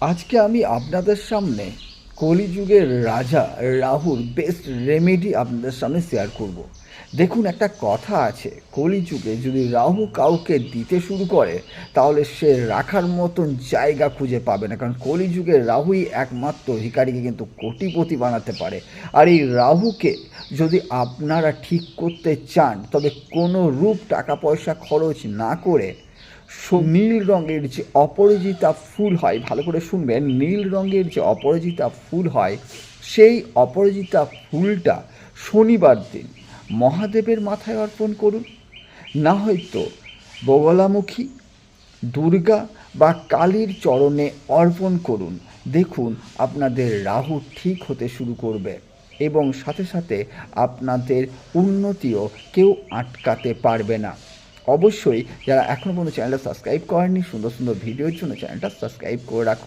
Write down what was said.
আজকে আমি আপনাদের সামনে কলিযুগের রাজা রাহুর বেস্ট রেমেডি আপনাদের সামনে শেয়ার করব। দেখুন, একটা কথা আছে, কলিযুগে যদি রাহু কাউকে দিতে শুরু করে, তাহলে সে রাখার মতন জায়গা খুঁজে পাবে না, কারণ কলিযুগের রাহুই একমাত্র ভিকারিকে কিন্তু কোটিপতি বানাতে পারে আর এই রাহুকে যদি আপনারা ঠিক করতে চান, তবে কোনো রূপ টাকা পয়সা খরচ না করে নীল রঙের যে অপরাজিতা ফুল হয় ভালো করে শুনবেন নীল রঙের যে অপরাজিতা ফুল হয় সেই অপরাজিতা ফুলটা শনিবার দিন মহাদেবের মাথায় অর্পণ করুন। না হয়তো বগলামুখী দুর্গা বা কালীর চরণে অর্পণ করুন। দেখুন আপনাদের রাহু ঠিক হতে শুরু করবে এবং সাথে সাথে আপনাদের উন্নতিও কেউ আটকাতে পারবে না। অবশ্যই যারা এখনও পর্যন্ত চ্যানেলটা সাবস্ক্রাইব করেননি, সুন্দর সুন্দর ভিডিওর জন্য চ্যানেলটা সাবস্ক্রাইব করে রাখুন।